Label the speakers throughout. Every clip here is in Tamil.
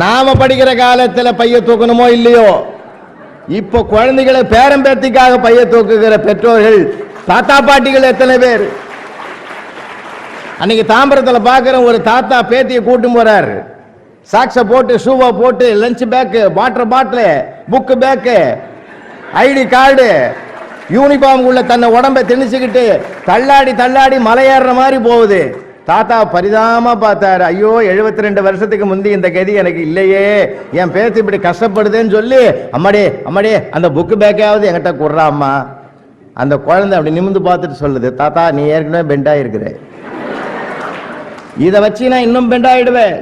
Speaker 1: நாம படிக்கிற காலத்தில் பைய தூக்கணுமோ இல்லையோ இப்போ குழந்தைகளை பேரம்பேத்திக்காக பைய தூக்குகிற பெற்றோர்கள் தாத்தா பாட்டிகள் எத்தனை பேர் அன்னைக்கு தாம்பரத்தில் பார்க்குற ஒரு தாத்தா பேத்தியை கூட்டு போறார் சாக்ஸை போட்டு ஷூவை போட்டு lunch bag water bottle book bag ID card uniform உள்ள தன்னை உடம்பை திணிச்சுக்கிட்டு தள்ளாடி தள்ளாடி மலையேற மாதிரி போகுது தாத்தா பரிதாம பார்த்தாரு ஐயோ எழுபத்தி ரெண்டு வருஷத்துக்கு முந்தி இந்த கதி எனக்கு இல்லையே என் பேச்சு இப்படி கஷ்டப்படுதுன்னு சொல்லி அம்மாடே அம்மாடே அந்த புக்கு பேக்காவது என்கிட்ட கொடுறாம்மா அந்த குழந்தை அப்படி நிமிந்து பார்த்துட்டு சொல்லுது தாத்தா நீ ஏற்கனவே பெண்டாயிருக்கிற இதை வச்சு நான் இன்னும் பெண்டாயிடுவேன்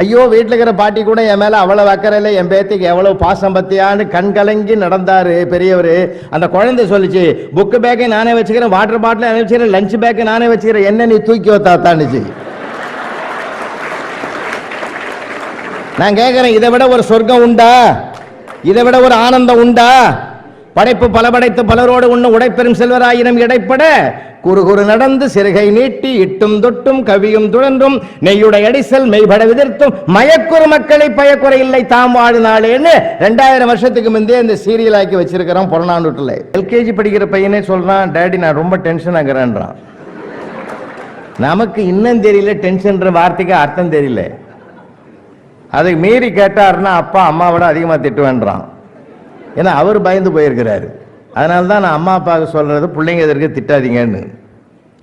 Speaker 1: ஐயோ வீட்டில் இருக்கிற பாட்டி கூட என் மேலே அவ்வளோ இல்லை என் பேத்திக்கு எவ்வளோ பாசம் பத்தியான்னு கண் கலங்கி நடந்தார் பெரியவர் அந்த குழந்தை சொல்லிச்சு புக்கு பேக்கை நானே வச்சுக்கிறேன் வாட்டர் பாட்டில் நானே வச்சுக்கிறேன் லஞ்ச் பேக்கை நானே வச்சுக்கிறேன் என்ன நீ தூக்கி வத்தாத்தானுச்சு நான் கேட்குறேன் இதை விட ஒரு சொர்க்கம் உண்டா இதை விட ஒரு ஆனந்தம் உண்டா படைப்பு பல படைத்து பலரோடு உன்னும் உடைப்பெரும் செல்வராயினும் இடைப்பட குறுகுறு நடந்து சிறுகை நீட்டி இட்டும் தொட்டும் கவியும் துழன்றும் நெய்யுடைய அடிசல் மெய்பட விதிர்த்தும் மயக்குறு மக்களை பயக்குறை இல்லை தாம் வாழும் நாளேன்னு ரெண்டாயிரம் வருஷத்துக்கு முந்தே இந்த சீரியல் ஆக்கி வச்சிருக்கிறோம் புறநானூற்றில் எல்கேஜி படிக்கிற பையனே சொல்றான் டேடி நான் ரொம்ப டென்ஷன் ஆகிறேன்றான் நமக்கு இன்னும் தெரியல டென்ஷன்ற வார்த்தைக்கு அர்த்தம் தெரியல அதை மீறி கேட்டாருன்னா அப்பா அம்மாவோட அதிகமாக திட்டுவேன்றான் ஏன்னா அவர் பயந்து போயிருக்கிறாரு அதனால தான் நான் அம்மா அப்பாவுக்கு சொல்கிறது பிள்ளைங்க இதற்கு திட்டாதீங்கன்னு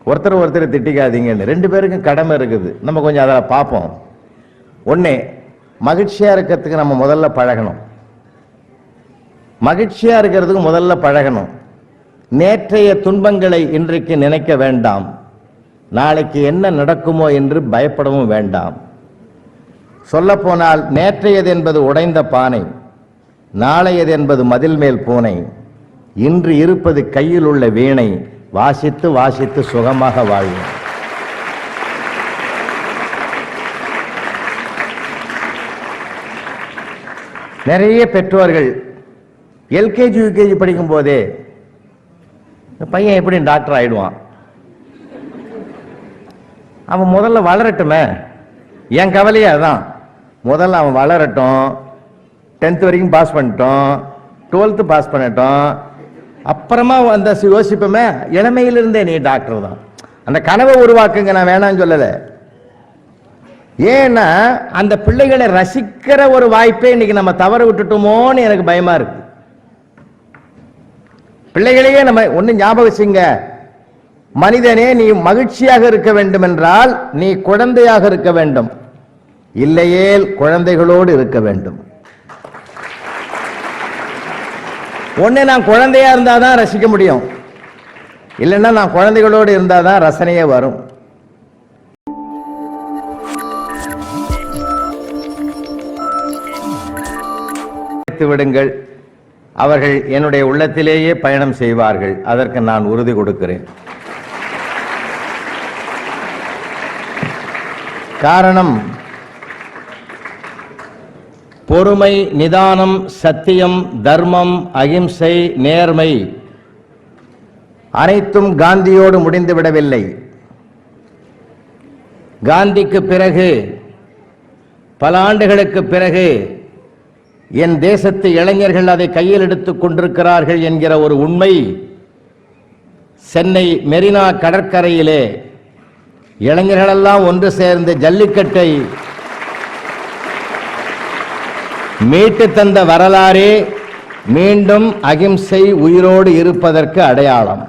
Speaker 1: ஒருத்தர் ஒருத்தர் திட்டிக்காதீங்கன்னு ரெண்டு பேருக்கும் கடமை இருக்குது நம்ம கொஞ்சம் அதில் பார்ப்போம் ஒன்று மகிழ்ச்சியாக இருக்கிறதுக்கு நம்ம முதல்ல பழகணும் மகிழ்ச்சியாக இருக்கிறதுக்கு முதல்ல பழகணும் நேற்றைய துன்பங்களை இன்றைக்கு நினைக்க வேண்டாம் நாளைக்கு என்ன நடக்குமோ என்று பயப்படவும் வேண்டாம் சொல்லப்போனால் நேற்றையது என்பது உடைந்த பானை நாளையது என்பது மதில் மேல் பூனை இன்று இருப்பது கையில் உள்ள வீணை வாசித்து வாசித்து சுகமாக வாழும் நிறைய பெற்றோர்கள் எல்கேஜி யூகேஜி படிக்கும் போதே பையன் எப்படி டாக்டர் ஆயிடுவான் அவன் முதல்ல வளரட்டுமே என் கவலையே அதான் முதல்ல அவன் வளரட்டும் டென்த் வரைக்கும் பாஸ் பண்ணிட்டோம் டுவெல்த்து பாஸ் பண்ணிட்டோம் அப்புறமா அந்த யோசிப்போமே இளமையிலிருந்தே நீ டாக்டர் தான் அந்த கனவை உருவாக்குங்க நான் வேணாம்னு சொல்லலை ஏன்னா அந்த பிள்ளைகளை ரசிக்கிற ஒரு வாய்ப்பே இன்னைக்கு நம்ம தவற விட்டுட்டோமோன்னு எனக்கு பயமா இருக்கு பிள்ளைகளையே நம்ம ஒன்று ஞாபகம் வச்சுங்க மனிதனே நீ மகிழ்ச்சியாக இருக்க வேண்டும் என்றால் நீ குழந்தையாக இருக்க வேண்டும் இல்லையேல் குழந்தைகளோடு இருக்க வேண்டும் ஒன்று நான் குழந்தையாக இருந்தால் தான் ரசிக்க முடியும் இல்லைன்னா நான் குழந்தைகளோடு இருந்தால் தான் ரசனையே வரும் விடுங்கள் அவர்கள் என்னுடைய உள்ளத்திலேயே பயணம் செய்வார்கள் அதற்கு நான் உறுதி கொடுக்கிறேன் காரணம் பொறுமை நிதானம் சத்தியம் தர்மம் அகிம்சை நேர்மை அனைத்தும் காந்தியோடு முடிந்துவிடவில்லை காந்திக்கு பிறகு பல ஆண்டுகளுக்கு பிறகு என் தேசத்து இளைஞர்கள் அதை கையில் எடுத்துக் கொண்டிருக்கிறார்கள் என்கிற ஒரு உண்மை சென்னை மெரினா கடற்கரையிலே இளைஞர்களெல்லாம் ஒன்று சேர்ந்து ஜல்லிக்கட்டை மீட்டு தந்த வரலாறே மீண்டும் அகிம்சை உயிரோடு இருப்பதற்கு அடையாளம்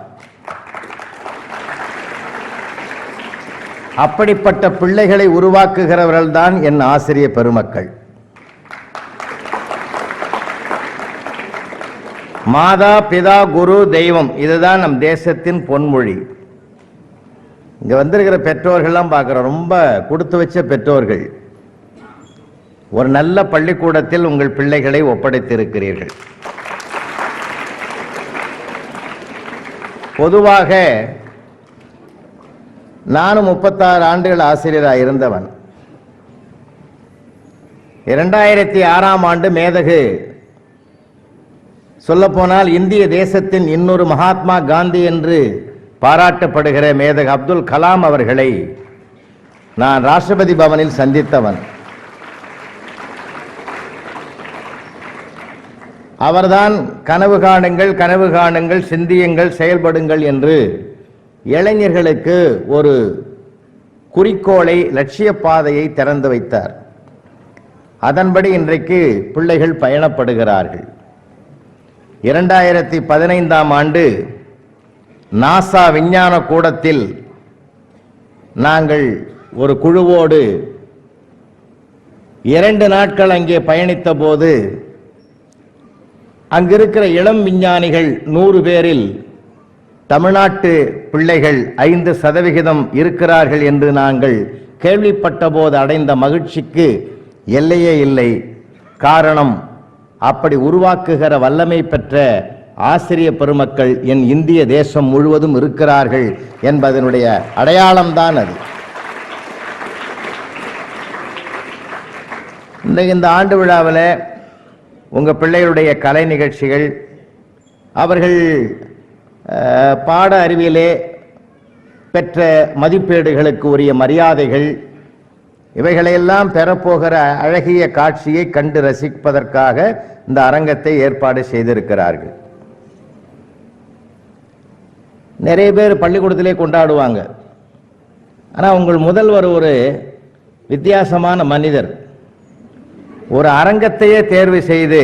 Speaker 1: அப்படிப்பட்ட பிள்ளைகளை உருவாக்குகிறவர்கள்தான் என் ஆசிரிய பெருமக்கள் மாதா பிதா குரு தெய்வம் இதுதான் நம் தேசத்தின் பொன்மொழி இங்கே வந்திருக்கிற பெற்றோர்கள்லாம் பார்க்குற ரொம்ப கொடுத்து வச்ச பெற்றோர்கள் ஒரு நல்ல பள்ளிக்கூடத்தில் உங்கள் பிள்ளைகளை ஒப்படைத்திருக்கிறீர்கள் பொதுவாக நானும் முப்பத்தாறு ஆண்டுகள் ஆசிரியராக இருந்தவன் இரண்டாயிரத்தி ஆறாம் ஆண்டு மேதகு சொல்லப்போனால் இந்திய தேசத்தின் இன்னொரு மகாத்மா காந்தி என்று பாராட்டப்படுகிற மேதகு அப்துல் கலாம் அவர்களை நான் ராஷ்டிரபதி பவனில் சந்தித்தவன் அவர்தான் கனவு காணுங்கள் கனவு காணுங்கள் சிந்தியுங்கள் செயல்படுங்கள் என்று இளைஞர்களுக்கு ஒரு குறிக்கோளை லட்சிய பாதையை திறந்து வைத்தார் அதன்படி இன்றைக்கு பிள்ளைகள் பயணப்படுகிறார்கள் இரண்டாயிரத்தி பதினைந்தாம் ஆண்டு நாசா விஞ்ஞான கூடத்தில் நாங்கள் ஒரு குழுவோடு இரண்டு நாட்கள் அங்கே பயணித்த போது அங்கிருக்கிற இளம் விஞ்ஞானிகள் நூறு பேரில் தமிழ்நாட்டு பிள்ளைகள் ஐந்து சதவிகிதம் இருக்கிறார்கள் என்று நாங்கள் கேள்விப்பட்ட போது அடைந்த மகிழ்ச்சிக்கு எல்லையே இல்லை காரணம் அப்படி உருவாக்குகிற வல்லமை பெற்ற ஆசிரிய பெருமக்கள் என் இந்திய தேசம் முழுவதும் இருக்கிறார்கள் என்பதனுடைய அடையாளம்தான் அது இந்த ஆண்டு விழாவில் உங்கள் பிள்ளைகளுடைய கலை நிகழ்ச்சிகள் அவர்கள் பாட அறிவியலே பெற்ற மதிப்பீடுகளுக்கு உரிய மரியாதைகள் இவைகளையெல்லாம் பெறப்போகிற அழகிய காட்சியை கண்டு ரசிப்பதற்காக இந்த அரங்கத்தை ஏற்பாடு செய்திருக்கிறார்கள் நிறைய பேர் பள்ளிக்கூடத்திலே கொண்டாடுவாங்க ஆனால் உங்கள் முதல்வர் ஒரு வித்தியாசமான மனிதர் ஒரு அரங்கத்தையே தேர்வு செய்து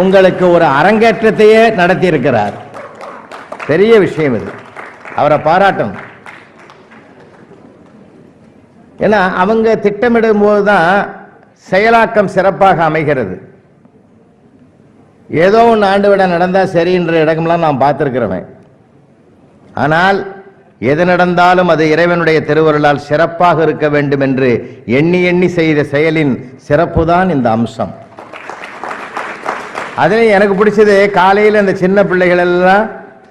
Speaker 1: உங்களுக்கு ஒரு அரங்கேற்றத்தையே நடத்தியிருக்கிறார் பெரிய விஷயம் இது அவரை பாராட்டும் ஏன்னா அவங்க திட்டமிடும் போது தான் செயலாக்கம் சிறப்பாக அமைகிறது ஏதோ ஒன்று ஆண்டு விட நடந்தால் சரின்ற இடமெல்லாம் நான் பார்த்துருக்கிறவன் ஆனால் எது நடந்தாலும் அது இறைவனுடைய திருவருளால் சிறப்பாக இருக்க வேண்டும் என்று எண்ணி எண்ணி செய்த செயலின் சிறப்பு தான் இந்த அம்சம் அதில் எனக்கு பிடிச்சது காலையில் அந்த சின்ன பிள்ளைகள் எல்லாம்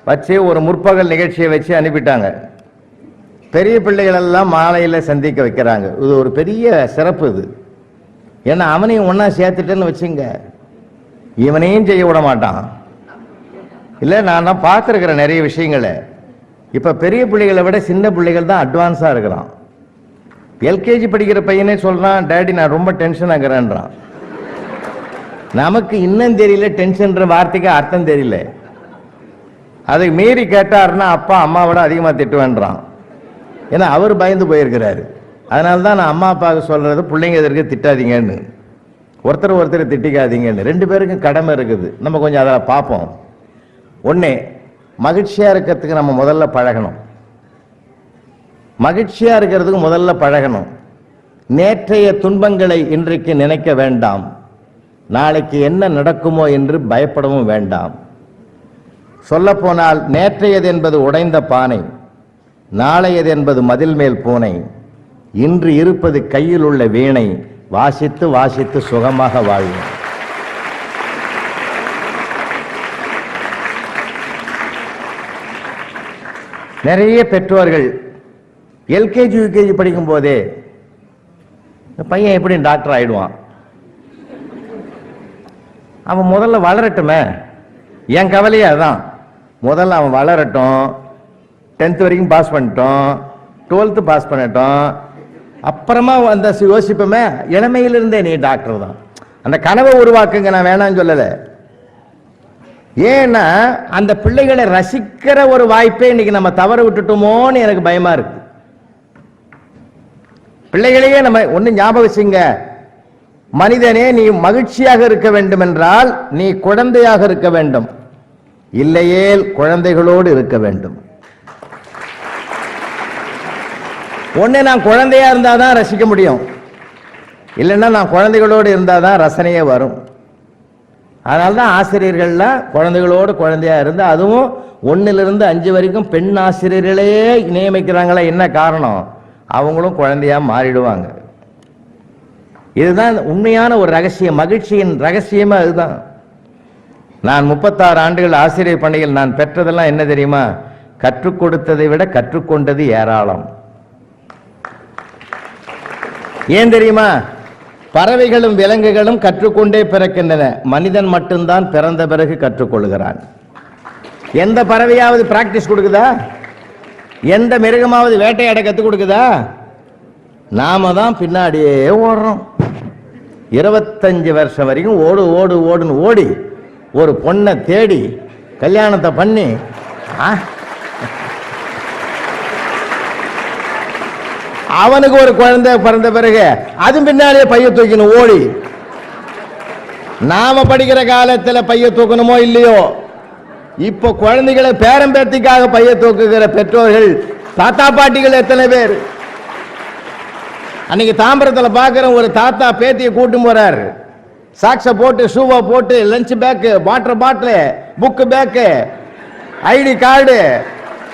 Speaker 1: வச்சு ஒரு முற்பகல் நிகழ்ச்சியை வச்சு அனுப்பிட்டாங்க பெரிய பிள்ளைகள் எல்லாம் மாலையில் சந்திக்க வைக்கிறாங்க இது ஒரு பெரிய சிறப்பு இது ஏன்னா அவனையும் ஒன்றா சேர்த்துட்டேன்னு வச்சுங்க இவனையும் செய்ய விட மாட்டான் இல்லை நான் தான் பார்த்துருக்குறேன் நிறைய விஷயங்களை இப்போ பெரிய பிள்ளைகளை விட சின்ன பிள்ளைகள் தான் அட்வான்ஸாக இருக்கிறான் எல்கேஜி படிக்கிற பையனே சொல்கிறான் டேடி நான் ரொம்ப டென்ஷன் ஆகிறேன்றான் நமக்கு இன்னும் தெரியல டென்ஷன்ற வார்த்தைக்கு அர்த்தம் தெரியல அதை மீறி கேட்டாருன்னா அப்பா அம்மாவோட அதிகமாக திட்டுவேன்றான் ஏன்னா அவர் பயந்து போயிருக்கிறாரு அதனால தான் நான் அம்மா அப்பாவுக்கு சொல்கிறது பிள்ளைங்க இதற்கு திட்டாதீங்கன்னு ஒருத்தர் ஒருத்தர் திட்டிக்காதீங்கன்னு ரெண்டு பேருக்கும் கடமை இருக்குது நம்ம கொஞ்சம் அதில் பார்ப்போம் ஒன்று மகிழ்ச்சியாக இருக்கிறதுக்கு நம்ம முதல்ல பழகணும் மகிழ்ச்சியாக இருக்கிறதுக்கு முதல்ல பழகணும் நேற்றைய துன்பங்களை இன்றைக்கு நினைக்க வேண்டாம் நாளைக்கு என்ன நடக்குமோ என்று பயப்படவும் வேண்டாம் சொல்லப்போனால் நேற்றையது என்பது உடைந்த பானை நாளையது என்பது மதில் மேல் பூனை இன்று இருப்பது கையில் உள்ள வீணை வாசித்து வாசித்து சுகமாக வாழ்வோம் நிறைய பெற்றோர்கள் எல்கேஜி யூகேஜி படிக்கும் போதே பையன் எப்படி டாக்டர் ஆயிடுவான் அவன் முதல்ல வளரட்டுமே என் கவலையே அதான் முதல்ல அவன் வளரட்டும் டென்த் வரைக்கும் பாஸ் பண்ணிட்டோம் டுவெல்த்து பாஸ் பண்ணிட்டோம் அப்புறமா அந்த யோசிப்பமே இளமையிலிருந்தே நீ டாக்டர் தான் அந்த கனவை உருவாக்குங்க நான் வேணான்னு சொல்லலை ஏன்னா அந்த பிள்ளைகளை ரசிக்கிற ஒரு வாய்ப்பே இன்னைக்கு நம்ம தவற விட்டுட்டோமோன்னு எனக்கு பயமா இருக்கு பிள்ளைகளையே நம்ம ஒன்று ஞாபகம் வச்சுங்க மனிதனே நீ மகிழ்ச்சியாக இருக்க வேண்டும் என்றால் நீ குழந்தையாக இருக்க வேண்டும் இல்லையே குழந்தைகளோடு இருக்க வேண்டும் ஒன்று நான் குழந்தையா இருந்தால் தான் ரசிக்க முடியும் இல்லைன்னா நான் குழந்தைகளோடு இருந்தால் தான் ரசனையே வரும் அதனால்தான் தான் ஆசிரியர்கள்லாம் குழந்தைகளோடு குழந்தையாக இருந்து அதுவும் ஒன்றிலிருந்து அஞ்சு வரைக்கும் பெண் ஆசிரியர்களே நியமிக்கிறாங்களா என்ன காரணம் அவங்களும் குழந்தையாக மாறிடுவாங்க இதுதான் உண்மையான ஒரு ரகசியம் மகிழ்ச்சியின் ரகசியமாக அதுதான் நான் முப்பத்தாறு ஆண்டுகள் ஆசிரியர் பணியில் நான் பெற்றதெல்லாம் என்ன தெரியுமா கற்றுக் கொடுத்ததை விட கற்றுக்கொண்டது ஏராளம் ஏன் தெரியுமா பறவைகளும் விலங்குகளும் கற்றுக்கொண்டே பிறக்கின்றன மனிதன் மட்டும்தான் பிறந்த பிறகு கற்றுக்கொள்கிறான் எந்த பறவையாவது பிராக்டிஸ் கொடுக்குதா எந்த மிருகமாவது வேட்டையாட கற்றுக் கொடுக்குதா நாம தான் பின்னாடியே ஓடுறோம் இருபத்தஞ்சு வருஷம் வரைக்கும் ஓடு ஓடு ஓடுன்னு ஓடி ஒரு பொண்ணை தேடி கல்யாணத்தை பண்ணி ஆ அவனுக்கு ஒரு குழந்தை பிறந்த பிறகு அது பின்னாலே பைய தூக்கணும் ஓடி நாம படிக்கிற காலத்தில் பைய தூக்கணுமோ இல்லையோ இப்போ குழந்தைகளை பேரம்பேத்திக்காக பைய தூக்குகிற பெற்றோர்கள் தாத்தா பாட்டிகள் எத்தனை பேர் அன்னைக்கு தாம்பரத்தில் பார்க்குற ஒரு தாத்தா பேத்தியை கூட்டும் போறார் சாக்ஸை போட்டு ஷூவை போட்டு lunch bag water bottle book bag ID card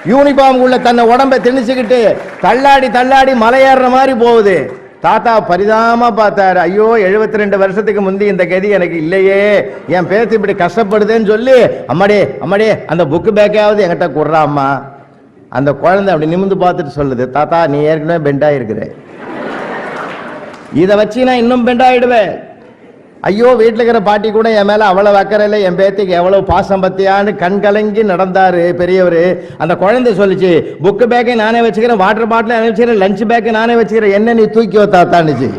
Speaker 1: uniform உள்ள தன்னை உடம்பை திணிச்சுக்கிட்டு தள்ளாடி தள்ளாடி மலையேற மாதிரி போகுது தாத்தா பரிதாம பார்த்தாரு ஐயோ எழுபத்தி ரெண்டு வருஷத்துக்கு முந்தி இந்த கதி எனக்கு இல்லையே என் பேத்து இப்படி கஷ்டப்படுதுன்னு சொல்லி அம்மாடே அம்மாடே அந்த புக்கு பேக்காவது என்கிட்ட கொடுறாமா அந்த குழந்தை அப்படி நிமிந்து பார்த்துட்டு சொல்லுது தாத்தா நீ ஏற்கனவே பெண்டாயிருக்கிற இதை வச்சு நான் இன்னும் பெண்டாயிடுவேன் ஐயோ வீட்டில் இருக்கிற பாட்டி கூட என் மேலே அவ்வளோ இல்லை என் பேத்திக்கு எவ்வளோ பாசம் பத்தியான்னு கண்கலங்கி நடந்தார் பெரியவர் அந்த குழந்தை சொல்லிச்சு புக்கு பேக்கை நானே வச்சுக்கிறேன் வாட்டர் பாட்டில் நானே வச்சுக்கிறேன் லஞ்ச் பேக்கை நானே வச்சுக்கிறேன் என்ன நீ தூக்கி வைத்தாத்தான்னுச்சு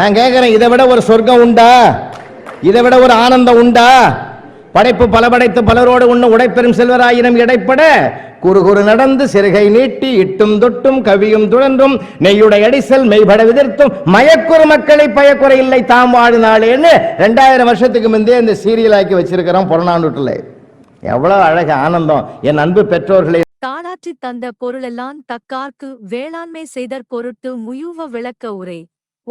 Speaker 1: நான் கேட்குறேன் இதை விட ஒரு சொர்க்கம் உண்டா இதை விட ஒரு ஆனந்தம் உண்டா படைப்பு பல படைத்து பலரோடு உன்னும் உடைப்பெறும் செல்வராயினும் இடைப்பட குறு குறு நடந்து சிறுகை நீட்டி இட்டும் தொட்டும் கவியும் துழன்றும் நெய்யுடைய அடிசல் மெய்பட விதிர்த்தும் மயக்குறு மக்களை பயக்குறை இல்லை தாம் வாழ்நாளேன்னு நாளேன்னு ரெண்டாயிரம் வருஷத்துக்கு முந்தைய இந்த சீரியல் ஆக்கி வச்சிருக்கிறோம் புறநானூற்றுல எவ்வளவு அழக ஆனந்தம் என் அன்பு பெற்றோர்களே
Speaker 2: தாளாற்றி தந்த பொருளெல்லாம் தக்கார்க்கு வேளாண்மை செய்தற் பொருட்டு முயுவ விளக்க உரை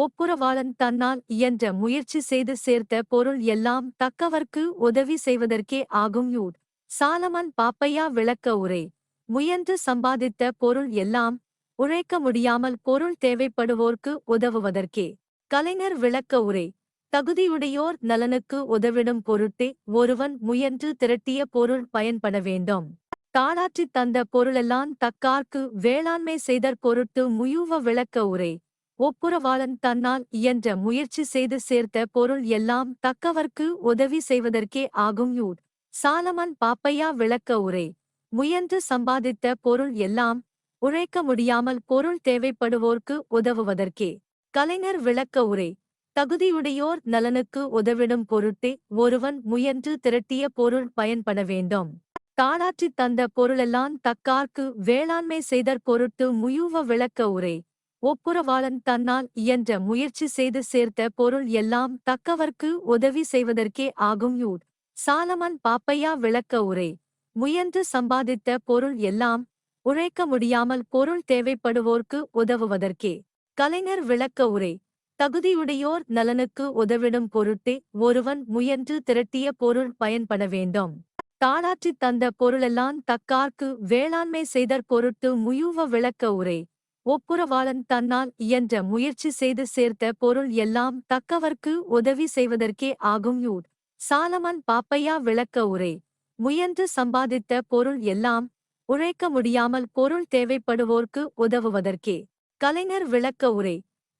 Speaker 2: ஒப்புரவாளன் தன்னால் இயன்ற முயற்சி செய்து சேர்த்த பொருள் எல்லாம் தக்கவர்க்கு உதவி செய்வதற்கே ஆகும் யூட் சாலமன் பாப்பையா விளக்க உரை முயன்று சம்பாதித்த பொருள் எல்லாம் உழைக்க முடியாமல் பொருள் தேவைப்படுவோர்க்கு உதவுவதற்கே கலைஞர் விளக்க உரை தகுதியுடையோர் நலனுக்கு உதவிடும் பொருட்டே ஒருவன் முயன்று திரட்டிய பொருள் பயன்பட வேண்டும் தாளாற்றித் தந்த பொருளெல்லாம் தக்கார்க்கு வேளாண்மை செய்தற் பொருட்டு முயுவ விளக்க உரை ஒப்புரவாளன் தன்னால் இயன்ற முயற்சி செய்து சேர்த்த பொருள் எல்லாம் தக்கவர்க்கு உதவி செய்வதற்கே ஆகும் யூட் சாலமன் பாப்பையா விளக்க உரை முயன்று சம்பாதித்த பொருள் எல்லாம் உழைக்க முடியாமல் பொருள் தேவைப்படுவோர்க்கு உதவுவதற்கே கலைஞர் விளக்க உரை தகுதியுடையோர் நலனுக்கு உதவிடும் பொருட்டே ஒருவன் முயன்று திரட்டிய பொருள் பயன்பட வேண்டும் தாளாற்றித் தந்த பொருளெல்லாம் தக்கார்க்கு வேளாண்மை செய்தற் பொருட்டு முயூவ விளக்க உரை ஒப்புரவாளன் தன்னால் இயன்ற முயற்சி செய்து சேர்த்த பொருள் எல்லாம் தக்கவர்க்கு உதவி செய்வதற்கே ஆகும் யூட் சாலமன் பாப்பையா விளக்க உரை முயன்று சம்பாதித்த பொருள் எல்லாம் உழைக்க முடியாமல் பொருள் தேவைப்படுவோர்க்கு உதவுவதற்கே கலைஞர் விளக்க உரை தகுதியுடையோர் நலனுக்கு உதவிடும் பொருட்டே ஒருவன் முயன்று திரட்டிய பொருள் பயன்பட வேண்டும் தாளாற்றித் தந்த பொருளெல்லாம் தக்கார்க்கு வேளாண்மை செய்தற் பொருட்டு முயுவ விளக்க உரை ஒப்புரவாளன் தன்னால் இயன்ற முயற்சி செய்து சேர்த்த பொருள் எல்லாம் தக்கவர்க்கு உதவி செய்வதற்கே ஆகும் யூட் சாலமன் பாப்பையா விளக்க உரை முயன்று சம்பாதித்த பொருள் எல்லாம் உழைக்க முடியாமல் பொருள் தேவைப்படுவோர்க்கு உதவுவதற்கே கலைஞர் விளக்க உரை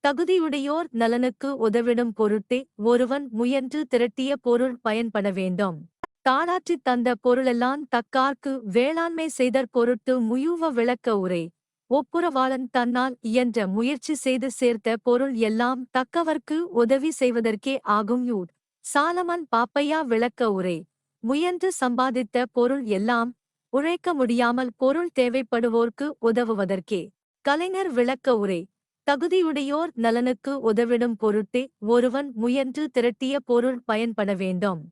Speaker 2: தகுதியுடையோர் நலனுக்கு உதவிடும் பொருட்டே ஒருவன் முயன்று திரட்டிய பொருள் பயன்பட வேண்டும் தாளாற்றித் தந்த பொருளெல்லாம் தக்கார்க்கு வேளாண்மை செய்தற் பொருட்டு முயுவ விளக்க உரை ஒப்புரவாளன் தன்னால் இயன்ற முயற்சி செய்து சேர்த்த பொருள் எல்லாம் தக்கவர்க்கு உதவி செய்வதற்கே ஆகும் யூட் சாலமன் பாப்பையா விளக்க உரை முயன்று சம்பாதித்த பொருள் எல்லாம் உழைக்க முடியாமல் பொருள் தேவைப்படுவோர்க்கு உதவுவதற்கே கலைஞர் விளக்க உரை தகுதியுடையோர் நலனுக்கு உதவிடும் பொருட்டே ஒருவன் முயன்று திரட்டிய பொருள் பயன்பட வேண்டும்